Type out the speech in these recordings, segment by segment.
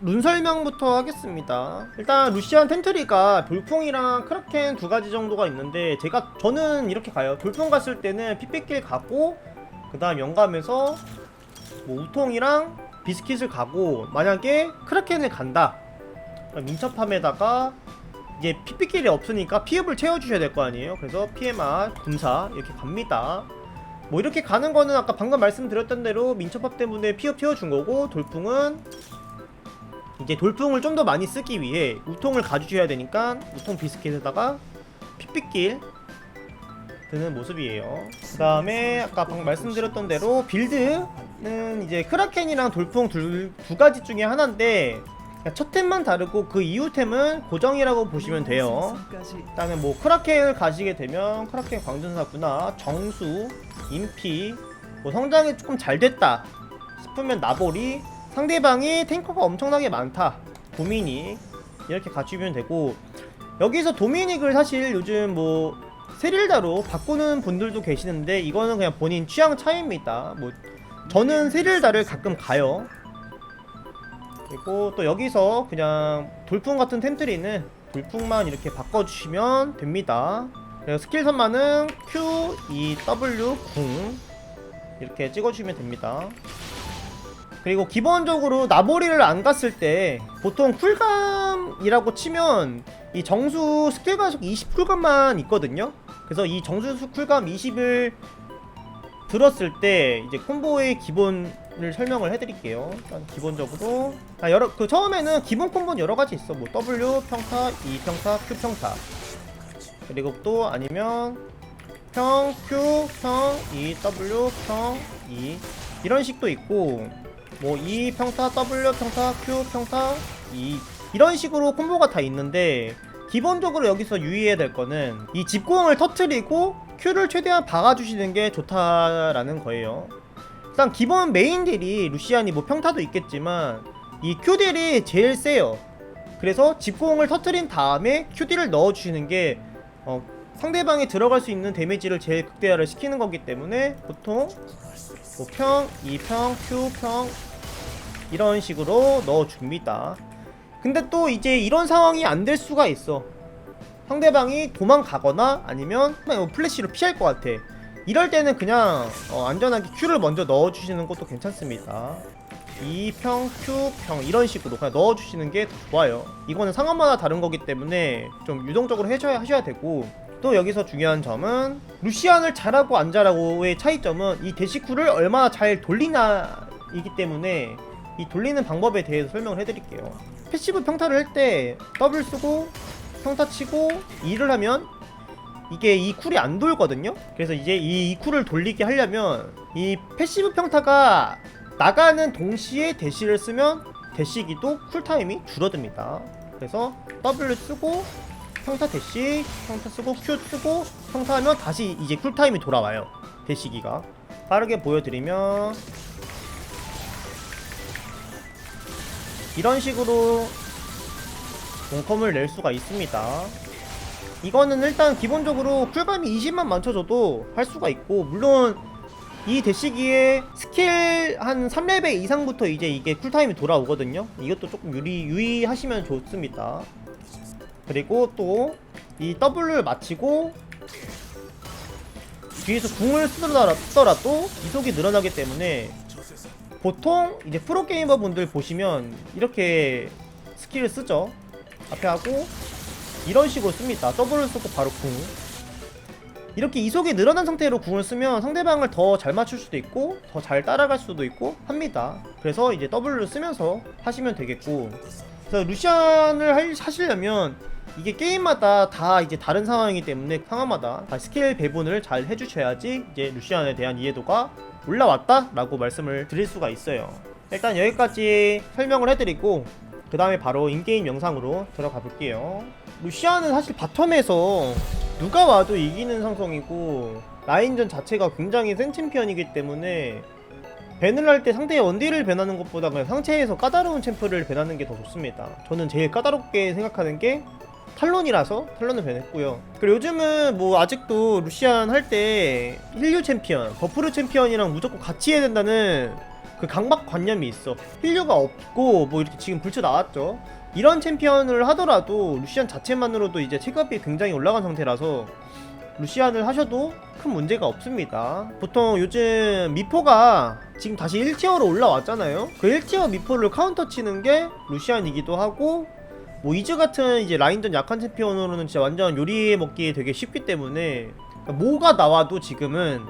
룬 설명부터 하겠습니다. 일단 루시안 텐트리가 돌풍이랑 크라켄 두 가지 정도가 있는데 제가 저는 이렇게 가요. 돌풍 갔을 때는 피백길 가고 그 다음 영감에서 뭐 우통이랑 비스킷을 가고 만약에 크라켄을 간다. 민첩함에다가 이제 피백길이 없으니까 피읍을 채워주셔야 될 거 아니에요. 그래서 PMR, 군사 이렇게 갑니다. 뭐 이렇게 가는 거는 아까 방금 말씀드렸던 대로 민첩합 때문에 피업 채워준 거고 돌풍은 이제 돌풍을 좀 더 많이 쓰기 위해 우통을 가주셔야 되니까 우통 비스킷에다가 핏빛길 드는 모습이에요. 그 다음에 아까 방금 말씀드렸던 대로 빌드는 이제 크라켄이랑 돌풍 둘, 두 가지 중에 하나인데 첫 템만 다르고 그 이후 템은 고정이라고 보시면 돼요. 일단은 뭐 크라켄을 가시게 되면 크라켄 광전사구나 정수 인피 뭐 성장이 조금 잘 됐다 싶으면 나볼이 상대방이 탱커가 엄청나게 많다 도미닉 이렇게 갖추면 되고 여기서 도미닉을 사실 요즘 뭐 세릴다로 바꾸는 분들도 계시는데 이거는 그냥 본인 취향 차이입니다 뭐 저는 세릴다를 가끔 가요 그리고 또 여기서 그냥 돌풍 같은 템트리는 돌풍만 이렇게 바꿔주시면 됩니다. 그리고 스킬 선만은 Q, E, W, 궁 이렇게 찍어주시면 됩니다. 그리고 기본적으로 나보리를 안 갔을 때 보통 쿨감이라고 치면 이 정수 스킬 가속 20 쿨감만 있거든요. 그래서 이 정수 쿨감 20을 들었을 때 이제 콤보의 기본을 설명을 해드릴게요. 일단 기본적으로 아, 여러 그 처음에는 기본 콤보는 여러 가지 있어. 뭐 W 평타, E 평타, Q 평타. 그리고 또 아니면 평, Q, 평, E, W, 평, E 이런 식도 있고 뭐 E 평타, W 평타, Q 평타, E 이런 식으로 콤보가 다 있는데 기본적으로 여기서 유의해야 될 거는 이 집공을 터트리고 Q를 최대한 박아주시는 게 좋다라는 거예요. 일단 기본 메인 딜이 루시안이 뭐 평타도 있겠지만 이 Q 딜이 제일 세요. 그래서 집공을 터트린 다음에 Q 딜을 넣어주시는 게 어, 상대방이 들어갈 수 있는 데미지를 제일 극대화를 시키는 거기 때문에 보통 뭐 평, 2평, Q평 이런 식으로 넣어줍니다. 근데 또 이제 이런 상황이 안 될 수가 있어. 상대방이 도망가거나 아니면 뭐 플래시로 피할 것 같아. 이럴 때는 그냥 어, 안전하게 Q를 먼저 넣어주시는 것도 괜찮습니다. 2평, Q평 이런 식으로 그냥 넣어주시는 게 더 좋아요. 이거는 상황마다 다른 거기 때문에 좀 유동적으로 해줘야 하셔야 되고 또 여기서 중요한 점은 루시안을 잘하고 안 잘하고의 차이점은 이 대시쿨을 얼마나 잘 돌리나 이기 때문에 이 돌리는 방법에 대해서 설명을 해드릴게요. 패시브 평타를 할 때 더블 쓰고 평타 치고 E를 하면 이게 이 쿨이 안 돌거든요. 그래서 이제 이, 이 쿨을 돌리게 하려면 이 패시브 평타가 나가는 동시에 대시를 쓰면 대시기도 쿨타임이 줄어듭니다. 그래서 W 쓰고 평타 대시, 평타 쓰고 Q 쓰고 평타하면 다시 이제 쿨타임이 돌아와요. 대시기가 빠르게 보여드리면 이런 식으로 공컴을 낼 수가 있습니다. 이거는 일단 기본적으로 쿨감이 20만 맞춰줘도 할 수가 있고 물론 이 대시기에 스킬 한 3레벨 이상부터 이제 이게 쿨타임이 돌아오거든요. 이것도 조금 유리, 유의하시면 좋습니다. 그리고 또 이 W를 마치고 뒤에서 궁을 쓰더라- 쓰더라도 이속이 늘어나기 때문에 보통 이제 프로게이머 분들 보시면 이렇게 스킬을 쓰죠. 앞에 하고 이런 식으로 씁니다. W를 쓰고 바로 궁. 이렇게 이속이 늘어난 상태로 궁을 쓰면 상대방을 더 잘 맞출 수도 있고 더 잘 따라갈 수도 있고 합니다. 그래서 이제 W를 쓰면서 하시면 되겠고 그래서 루시안을 할- 하시려면 이게 게임마다 다 이제 다른 상황이기 때문에 상황마다 다 스킬 배분을 잘 해주셔야지 이제 루시안에 대한 이해도가 올라왔다 라고 말씀을 드릴 수가 있어요. 일단 여기까지 설명을 해드리고 그 다음에 바로 인게임 영상으로 들어가 볼게요. 루시안은 사실 바텀에서 누가 와도 이기는 상성이고 라인전 자체가 굉장히 센 챔피언이기 때문에 밴을 할 때 상대의 원딜을 밴하는 것보다 그냥 상체에서 까다로운 챔프를 밴하는 게 더 좋습니다. 저는 제일 까다롭게 생각하는 게 탈론이라서 탈론을 밴했고요. 그리고 요즘은 뭐 아직도 루시안 할 때 힐류 챔피언, 버프르 챔피언이랑 무조건 같이 해야 된다는 그 강박관념이 있어. 힐류가 없고 뭐 이렇게 지금 불츠 나왔죠. 이런 챔피언을 하더라도 루시안 자체만으로도 이제 체급이 굉장히 올라간 상태라서 루시안을 하셔도 큰 문제가 없습니다. 보통 요즘 미포가 지금 다시 1티어로 올라왔잖아요. 그 1티어 미포를 카운터 치는 게 루시안이기도 하고 뭐 이즈 같은 이제 라인전 약한 챔피언으로는 진짜 완전 요리해 먹기 되게 쉽기 때문에 그러니까 뭐가 나와도 지금은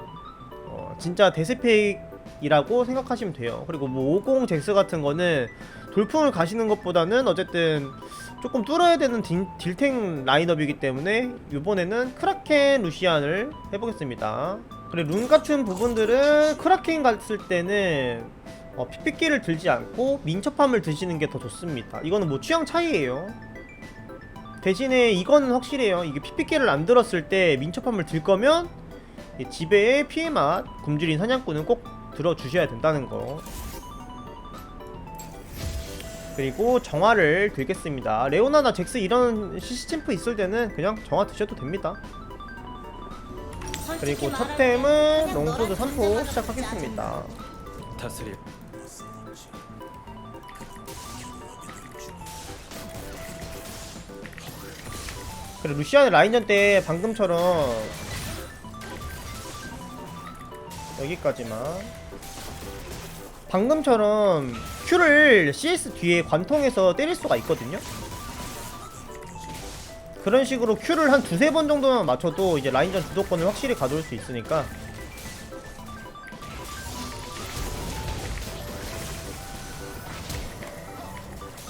어, 진짜 대세팩이라고 생각하시면 돼요. 그리고 뭐50 잭스 같은 거는 돌풍을 가시는 것보다는 어쨌든 조금 뚫어야 되는 딜, 딜탱 라인업이기 때문에 이번에는 크라켄 루시안을 해보겠습니다. 그리고 룬 같은 부분들은 크라켄 갔을 때는 어, PP기를 들지 않고 민첩함을 드시는 게 더 좋습니다. 이거는 뭐 취향 차이예요. 대신에 이거는 확실해요. 이게 PP기를 안 들었을 때 민첩함을 들 거면 이 지배의 피해 맛 굶주린 사냥꾼은 꼭 들어주셔야 된다는 거. 그리고 정화를 들겠습니다. 레오나나 잭스 이런 시스템프 있을 때는 그냥 정화 드셔도 됩니다. 그리고 첫 템은 롱소드 3포 시작하겠습니다. 다스릴 그래 루시안의 라인전 때 방금처럼 여기까지만. 방금처럼 Q를 CS 뒤에 관통해서 때릴 수가 있거든요. 그런 식으로 Q를 한 두세 번 정도만 맞춰도 이제 라인전 주도권을 확실히 가져올 수 있으니까.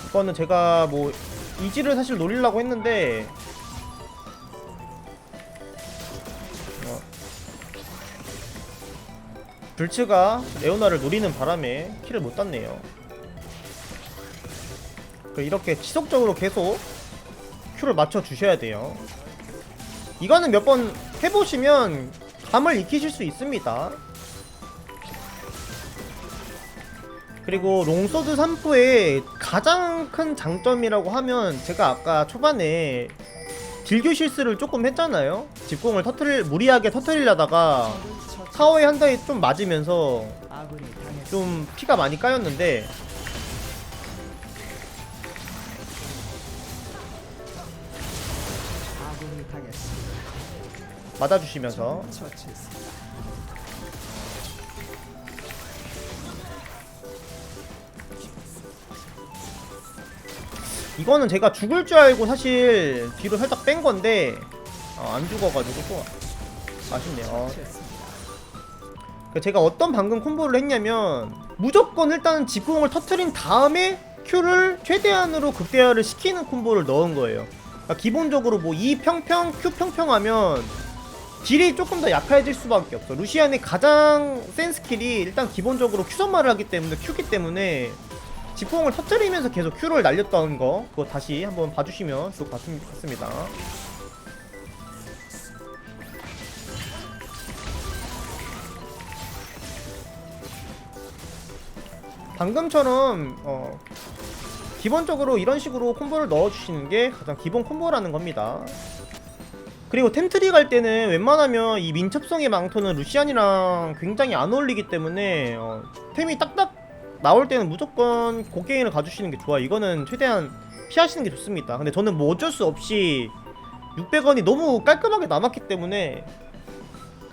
이거는 제가 뭐 이지를 사실 노리려고 했는데 불츠가 레오나를 노리는 바람에 킬을 못 땄네요. 그 이렇게 지속적으로 계속 큐를 맞춰 주셔야 돼요. 이거는 몇 번 해보시면 감을 익히실 수 있습니다. 그리고 롱소드 3포의 가장 큰 장점이라고 하면 제가 아까 초반에 딜교 실수를 조금 했잖아요. 집공을 터트릴 무리하게 터트리려다가 타워에 한 대에 좀 맞으면서 좀 피가 많이 까였는데 맞아주시면서. 이거는 제가 죽을 줄 알고 사실 뒤로 살짝 뺀 건데 어, 안 죽어가지고 또 아쉽네요. 어. 그 제가 어떤 방금 콤보를 했냐면 무조건 일단 직공을 터트린 다음에 Q를 최대한으로 극대화를 시키는 콤보를 넣은 거예요. 그러니까 기본적으로 뭐 E 평평, Q 평평 하면 딜이 조금 더 약해질 수밖에 없어. 루시안의 가장 센 스킬이 일단 기본적으로 Q 선마를 하기 때문에 Q기 때문에 직공을 터뜨리면서 계속 Q를 날렸던 거 그거 다시 한번 봐주시면 좋을 것 같- 같습니다. 방금처럼 어, 기본적으로 이런 식으로 콤보를 넣어주시는 게 가장 기본 콤보라는 겁니다. 그리고 템트리 갈 때는 웬만하면 이 민첩성의 망토는 루시안이랑 굉장히 안 어울리기 때문에 어, 템이 딱딱 나올 때는 무조건 고게인을 가주시는 게 좋아. 이거는 최대한 피하시는 게 좋습니다. 근데 저는 뭐 어쩔 수 없이 600원이 너무 깔끔하게 남았기 때문에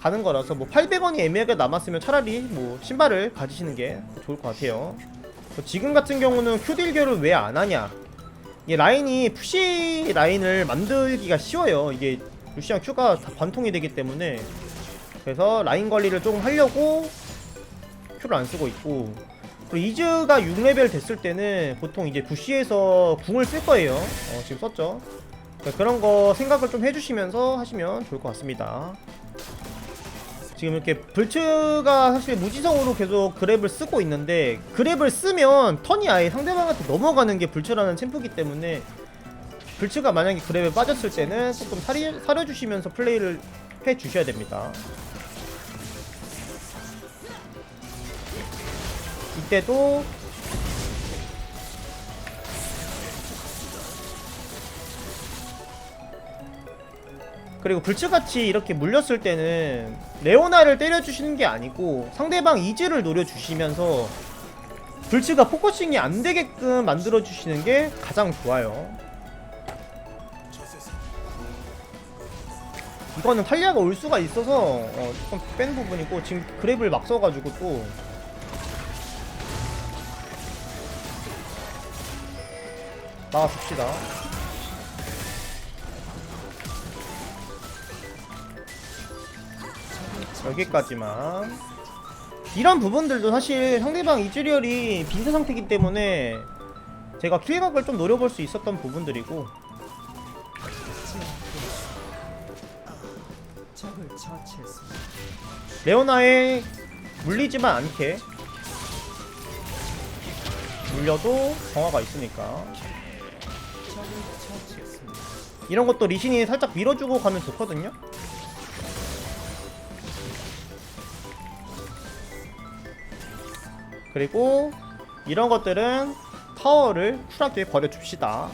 가는 거라서 뭐 800원이 애매하게 남았으면 차라리 뭐 신발을 가지시는 게 좋을 것 같아요. 뭐 지금 같은 경우는 큐딜결을 왜 안 하냐? 이게 라인이 푸시 라인을 만들기가 쉬워요. 이게 루시안 큐가 다 관통이 되기 때문에 그래서 라인 관리를 조금 하려고 큐를 안 쓰고 있고 그리고 이즈가 6레벨 됐을 때는 보통 이제 부시에서 궁을 쓸 거예요. 어, 지금 썼죠. 그러니까 그런 거 생각을 좀 해주시면서 하시면 좋을 것 같습니다. 지금 이렇게 불츠가 사실 무지성으로 계속 그랩을 쓰고 있는데 그랩을 쓰면 턴이 아예 상대방한테 넘어가는 게 불츠라는 챔프기 때문에 불츠가 만약에 그랩에 빠졌을 때는 조금 사려주시면서 플레이를 해 주셔야 됩니다. 이때도 그리고 불츠같이 이렇게 물렸을 때는 레오나를 때려주시는 게 아니고 상대방 이즈를 노려주시면서 불치가 포커싱이 안 되게끔 만들어 주시는 게 가장 좋아요. 이거는 탈리아가 올 수가 있어서 어, 조금 뺀 부분이고 지금 그랩을 막 써가지고 또 나가줍시다. 여기까지만. 이런 부분들도 사실 상대방 이즈리얼이 빈세 상태이기 때문에 제가 킬각을 좀 노려볼 수 있었던 부분들이고. 레오나에 물리지만 않게 물려도 정화가 있으니까. 이런 것도 리신이 살짝 밀어주고 가면 좋거든요 그리고 이런 것들은 타워를 쿨하게 버려줍시다.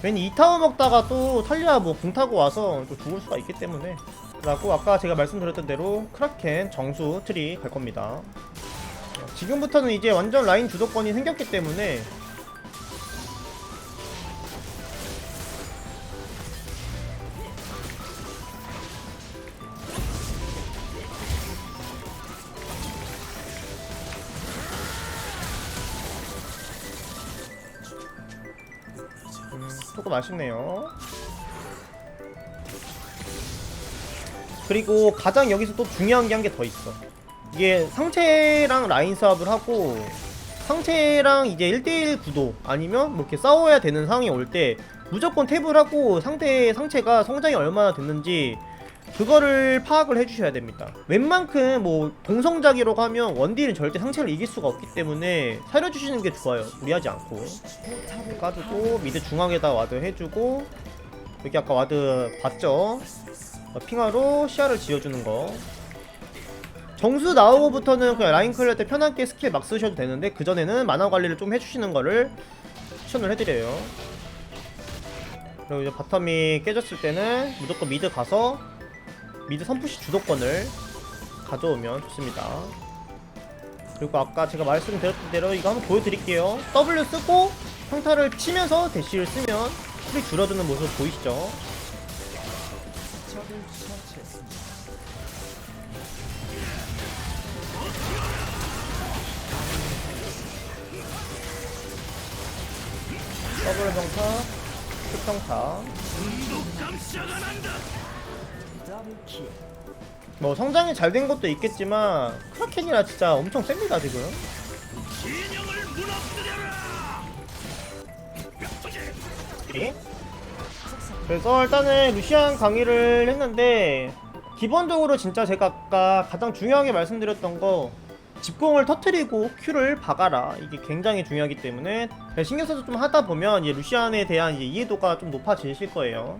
괜히 이 타워 먹다가 또 탈리아 뭐 궁 타고 와서 또 죽을 수가 있기 때문에. 그리고 아까 제가 말씀드렸던 대로 크라켄 정수 트리 갈 겁니다. 지금부터는 이제 완전 라인 주도권이 생겼기 때문에 조금 아쉽네요. 그리고 가장 여기서 또 중요한 게 한 개 더 있어. 이게 상체랑 라인 싸움을 하고 상체랑 이제 1대1 구도 아니면 뭐 이렇게 싸워야 되는 상황이 올 때 무조건 탭을 하고 상대 상체가 성장이 얼마나 됐는지 그거를 파악을 해주셔야 됩니다. 웬만큼 뭐 동성자기로 하면 원딜은 절대 상체를 이길 수가 없기 때문에 살려주시는 게 좋아요. 무리하지 않고. 까주고 미드 중앙에다 와드 해주고 여기 아까 와드 봤죠? 어, 핑하로 시야를 지어주는 거 정수 나오고부터는 그냥 라인 클리어 때 편하게 스킬 막 쓰셔도 되는데 그전에는 만화 관리를 좀 해주시는 거를 추천을 해드려요 그리고 이제 바텀이 깨졌을 때는 무조건 미드 가서 미드 선푸시 주도권을 가져오면 좋습니다 그리고 아까 제가 말씀드렸던 대로 이거 한번 보여드릴게요 W 쓰고 평타를 치면서 대시를 쓰면 쿨이 줄어드는 모습 보이시죠? 더블 평타, 큐 평타 더블킬. 뭐 성장이 잘 된 것도 있겠지만 크라켄이라 진짜 엄청 셉니다 지금. 예? 그래서 일단은 루시안 강의를 했는데 기본적으로 진짜 제가 아까 가장 중요하게 말씀드렸던 거 집공을 터트리고 큐를 박아라. 이게 굉장히 중요하기 때문에 신경 써서 좀 하다 보면 이제 루시안에 대한 이제 이해도가 좀 높아지실 거예요